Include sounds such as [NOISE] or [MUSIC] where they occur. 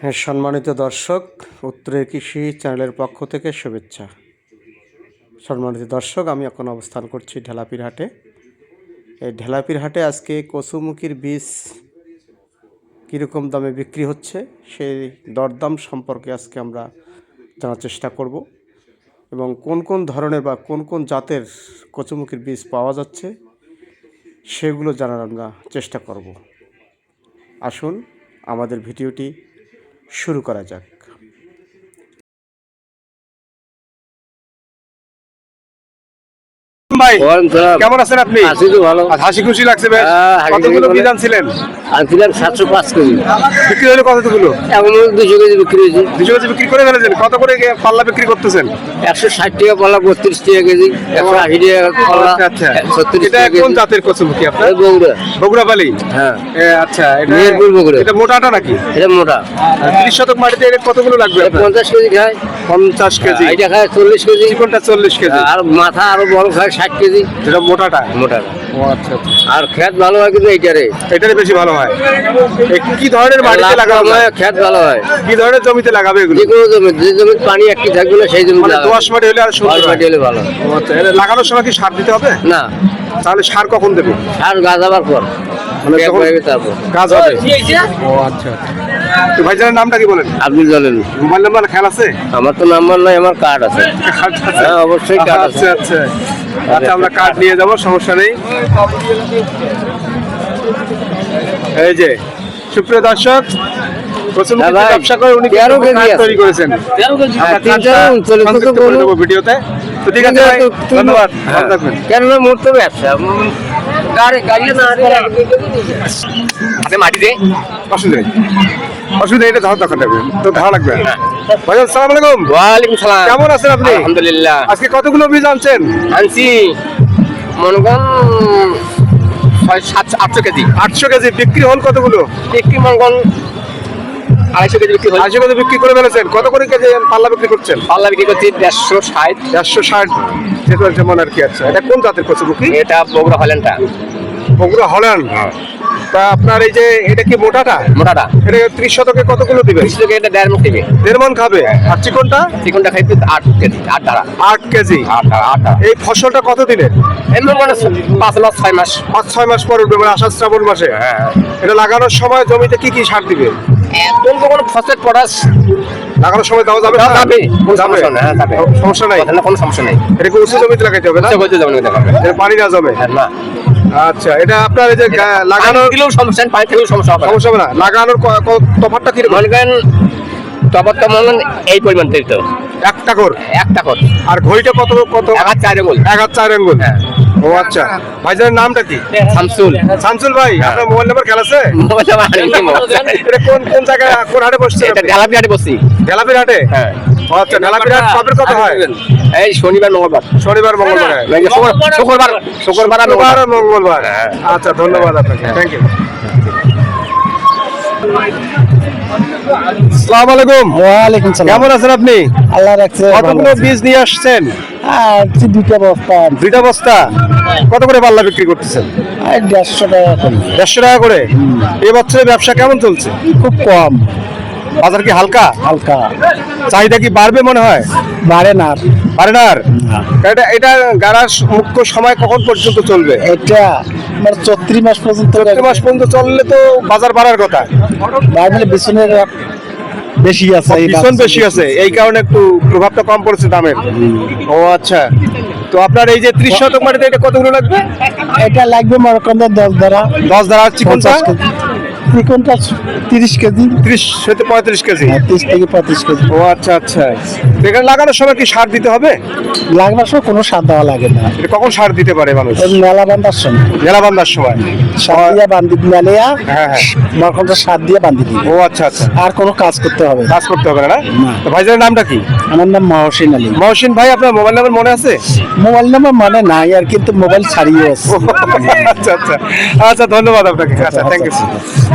হ্যাঁ সম্মানিত দর্শক, উত্তরের কৃষি চ্যানেলের পক্ষ থেকে শুভেচ্ছা। সম্মানিত দর্শক, আমি এখন অবস্থান করছি ঢেলাপির হাটে এই ঢেলাপির হাটে আজকে কচুমুখির বীজ কীরকম দামে বিক্রি হচ্ছে, সেই দরদাম সম্পর্কে আজকে আমরা জানার চেষ্টা করব এবং কোন কোন ধরনের বা কোন কোন জাতের কচুমুখির বীজ পাওয়া যাচ্ছে, সেগুলো জানার আমরা চেষ্টা করব। আসুন, আমাদের ভিডিওটি শুরু করা যাক। ভাই। কেমন আছেন আপনি? আছি তো ভালো। হাসি খুশি লাগছে বেশ। হ্যাঁ, হাসি খুশি কতগুলো বলে। বীজ আনছিলাম সাতশো পাঁচ কেজি। বিক্রি হলো কতগুলো? এখন দুশো কেজি বিক্রি হয়েছে। দুশো কেজি বিক্রি করে ফেলেছেন। কত করে পাল্লা বিক্রি করতেছেন? একশো ষাট টাকা পাল্লা বত্রিশ টাকা কেজি। একশো আশি টাকা পাল্লা আচ্ছা ছত্রিশ এটা কোন কেজি জাতের কচুমুখী আপনার? বগুড়া বগুড়া। বালি হ্যাঁ। আচ্ছা এটা মেহেরপুর বগুড়া। এটা মোটাটা নাকি? এটা মোটা। ত্রিশ শতক মাটিতে এটা কতগুলো লাগবে পঞ্চাশ কেজি খায়। পঞ্চাশ কেজি। এটা খায় চল্লিশ কেজি। চিকনটা চল্লিশ কেজি। আর মাথা আরও বড় খায় ষাট কেজি। এটা মোটাটা? মোটা। ও আচ্ছা আচ্ছা। আর খেত ভালো হয় কিন্তু এইটারে। এটারে বেশি ভালো হয়? এ, কি ধরনের মাটিতে লাভ লাগানো কম হয় হয়, খেত ভালো হয়। কি ধরনের জমিতে লাগাবে এগুলো? যে কোনো জমি যে জমিতে পানি একটি থাকবে না সেই জমি মানে দোয়াশ মাটি হলে আর সুন্দর হয়। হলে ভালো। ও আচ্ছা এটা লাগানোর সময় কি সার দিতে হবে? না। তাহলে সার কখন দেবে? আর গাছ আবার পর মানে যখন- হয়ে গেছে তারপর। গাছ হবে? ও আচ্ছা। তো ভাইজানের নামটা কি বলেন? আব্দুল জলিল। মোবাইল নাম্বার খেয়াল আছে? আমার তো নাম্বার নাই আমার কার্ড আছে। হ্যাঁ, অবশ্যই card আছে। আচ্ছা। আচ্ছা আচ্ছা আমরা কার্ড নিয়ে যাব সমস্যা নেই। এই যে সুপ্রিয় দর্শক হ্যাঁ ব্যবসা করে উনি তেরো কেজি তৈরি করেছেন। ভিডিওতে। তো ঠিক আছে ভাই ধন্যবাদ। থাকবেন। কেননা মোট তো ব্যবসা। উম, গাড়ি গাড়ি না। মাটি দে অসুবিধা নেই। অসুবিধা এটা ধর দরকার লাগবে তো ভালো লাগবে। ভাইজান সালাম আলাইকুম। ওয়ালাইকুম সালাম। কেমন আছেন আপনি? আলহামদুলিল্লাহ। আজকে কতগুলো বীজ আনছেন? আনছি মনে করেন ছয় সাত আটশো কেজি। আটশো কেজি। বিক্রি হল কতগুলো? একটি মনে করেন আড়াইশো কেজি বিক্রি হয়। আটশো কেজি বিক্রি করে ফেলেছেন। কত করে কেজি পাল্লা বিক্রি করছেন? পাল্লা বিক্রি করছি দেড়শো ষাট। চারশো ষাট? যেটা যেমন আর কি আছে। এটা কোন জাতের কচুমুখী এটা বগুড়া হলেনটা। বগুড়া হলান। তা আপনার এই যে এটা কি মোটাটা? মোটাটা। এটা ত্রিশ শতকে কতগুলো দিবে? বিশ লোকে এটা দেড় মুখ দিবে। দেড় মন খাবে? আর চিকনটা? চিকনটা খাইতে আট কেজি আট দ্বারা আট কেজি। আট দ্বারা আট এই ফসলটা কত দিনের এমন মানে পাঁচ মাস ছয় মাস। পাঁচ ছয় মাস পর উঠবে মানে আষাঢ় শ্রাবণ মাসে। হ্যাঁ। এটা লাগানোর সময় জমিতে কি কি সার দিবে? তো ফসফেট পটাশ? লাগানোর সময় দেওয়া যাবে? সমস্যা নেই, হ্যাঁ, যাবে। সমস্যা নাই? কোনো সমস্যা নেই। এটা উঁচু জমিতে লাগাইতে হবে না? পানি না। আচ্ছা এটা আপনার এই যে লাগানোর দিলেও সমস্যা পানি সমস্যা হবে সমস্যা হবে না। লাগানোর ক- মনে করেন মনে এই পরিমাণ দিত একটা কর একটা কর আর ঘড়িটা কত কত? এক হাত চার আঙুল এক হাত চার আঙ্গুল। হ্যাঁ। ও আচ্ছা। ভাইজানের নামটা কি? শামসুল। শামসুল ভাই আপনার মোবাইল নাম্বার খেলা আছে? মোবাইল এটা কোন কোন জায়গায় কোন হাটে বসছে এটা হাটে বসছি। হাটে? হ্যাঁ। আচ্ছা হাট কবের কত হয়? এই শনিবার মঙ্গলবার। শনিবার মঙ্গলবার। শুক্রবার শুক্রবার আর মঙ্গলবার। মঙ্গলবার। হ্যাঁ। আচ্ছা ধন্যবাদ আপনাকে। থ্যাংক ইউ আসসালামু আলাইকুম। ওয়ালাইকুম সালাম। কেমন আছেন আপনি? আল্লাহ রাখছে কতগুলো বীজ নিয়ে আসছেন? আর দুইটা বস্তা। দুইটা বস্তা? কত করে পাল্লা বিক্রি করতেছেন? দেড়শো টাকা করি। দেড়শো টাকা করে? এই বছরের ব্যবসা কেমন চলছে? খুব কম। বাজার কি হালকা? হালকা। চাহিদা কি বাড়বে মনে হয়? বাড়ে না। পারে না আর? এটা এটা গাড়ার মুখ্য সময় কখন পর্যন্ত চলবে? এটা মানে চৌত্রিশ মাস পর্যন্ত চৈত্র মাস পর্যন্ত চললে তো বাজার বাড়ার কথা। বাইবেলে বিছনের বেশি আছে এই ভীষণ বেশি আছে। এই কারণে একটু প্রভাবটা কম পড়েছে দামের। ও আচ্ছা। তো আপনার এই যে ত্রিশ শতক মাটিতে এটা কতগুলো লাগবে? এটা লাগবে মনে করেন দশ দ্বারা দশ দ্বারা চিকনটা? পঞ্চাশ কেজি। চিকনটা তিরিশ কেজি। ত্রিশ হতে পঁয়ত্রিশ কেজি? হ্যাঁ, তিরিশ থেকে পঁয়ত্রিশ কেজি। ও আচ্ছা আচ্ছা। এখানে লাগানোর সময় কি সার দিতে হবে? লাগবার সময় কোনো সার দেওয়া লাগে না। এটা কখন সার দিতে পারে মানুষ? মেলা বান্ধার সময়। মেলা বান্ধার সময়। সার দিয়ে বান্ধি মেলেয়া হ্যাঁ হ্যাঁ। মনে সার দিয়ে বান্ধি দিই ও আচ্ছা আচ্ছা। আর কোনো কাজ করতে হবে কাজ করতে হবে না। তো ভাইজানের নামটা কি? আমার নাম মহসিন আলী। মহসিন ভাই আপনার মোবাইল নাম্বার মনে আছে? মোবাইল নাম্বার মানে নাই আর কিন্তু মোবাইল ছাড়িয়ে আছে। [LAUGHS] আচ্ছা আচ্ছা। আচ্ছা ধন্যবাদ আপনাকে। আচ্ছা থ্যাংক ইউ